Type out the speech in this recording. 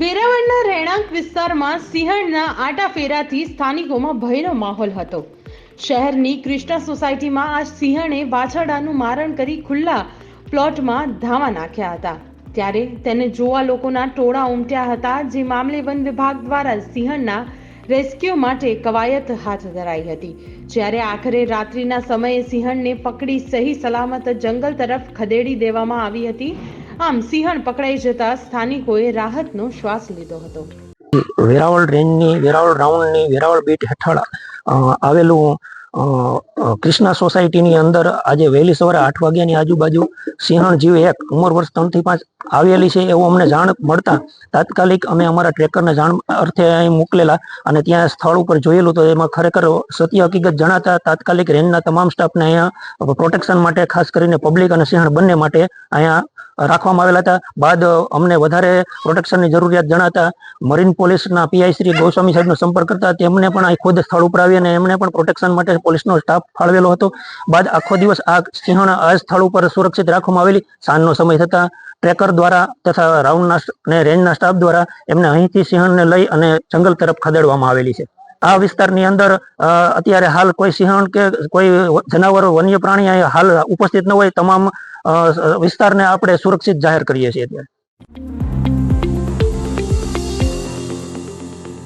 વળાંક વિસ્તારમાં સિંહણના આટાફેરાથી સ્થાનિકોમાં ભયનો માહોલ હતો. શહેરની કૃષ્ણા સોસાયટીમાં આ સિંહણે વાછરડાનું મારણ કરી ખુલ્લા પ્લોટમાં ધાવા નાખ્યા હતા. ત્યારે તેને જોવા લોકોના ટોળા ઉમટ્યા હતા, જે મામલે વન વિભાગ દ્વારા સિંહણના રેસ્ક્યુ માટે કવાયત હાથ ધરાઈ હતી. જ્યારે આખરે રાત્રિના સમયે સિંહણને પકડી સહી સલામત જંગલ તરફ ખદેડી દેવામાં આવી હતી આમ સિંહણ પકડાઈ જતા સ્થાનિકોએ રાહતનો શ્વાસ લીધો હતો. વેરાવળ રેન્જની, વેરાવળ રાઉન્ડની, વેરાવળ બીટ હેઠળ આવેલું કૃષ્ણા સોસાયટીની અંદર આજે વહેલી સવારે આઠ વાગ્યાની આજુબાજુ સિંહણ જીવ એક, ઉંમર વર્ષ ત્રણથી પાંચ આવેલી છે એવું અમને જાણ મળતા તાત્કાલિક અમે અમારા ટ્રેકરને જાણ અર્થે અહીં મોકલેલા અને ત્યાં સ્થળ ઉપર જોયેલું તો એમાં ખરેખર સત્ય હકીકત જણાતા તાત્કાલિક રેન્જના તમામ સ્ટાફને અહીંયા પ્રોટેક્શન માટે ખાસ કરીને પબ્લિક અને સિંહણ બંને માટે અહીંયા રાખવામાં આવેલા હતા. બાદ અમને વધારે પ્રોટેક્શનની જરૂરિયાત જણાતા મરીન પોલીસના પીઆઈ શ્રી ગોસ્વામી સાહેબનો સંપર્ક કરતા તેમને પણ અહીં ખુદ સ્થળ ઉપર આવી અને એમને પણ પ્રોટેક્શન માટે પોલીસનો સ્ટાફ ફાળવેલો હતો. બાદ આખો દિવસ આ સિંહણ આ સ્થળ ઉપર સુરક્ષિત રાખવામાં આવેલી. સાંજનો સમય થતા ટ્રેકર દ્વારા તથા રાઉન્ડના અને રેન્જના સ્ટાફ દ્વારા એમને અહીંથી સિંહણને લઈ અને જંગલ તરફ ખદેડવામાં આવેલી છે. આ વિસ્તારની અંદર અત્યારે હાલ કોઈ સિંહણ કે કોઈ જનાવરો વન્ય પ્રાણી હાલ ઉપસ્થિત ન હોય, તમામ વિસ્તારને આપણે સુરક્ષિત જાહેર કરીએ છીએ અત્યારે.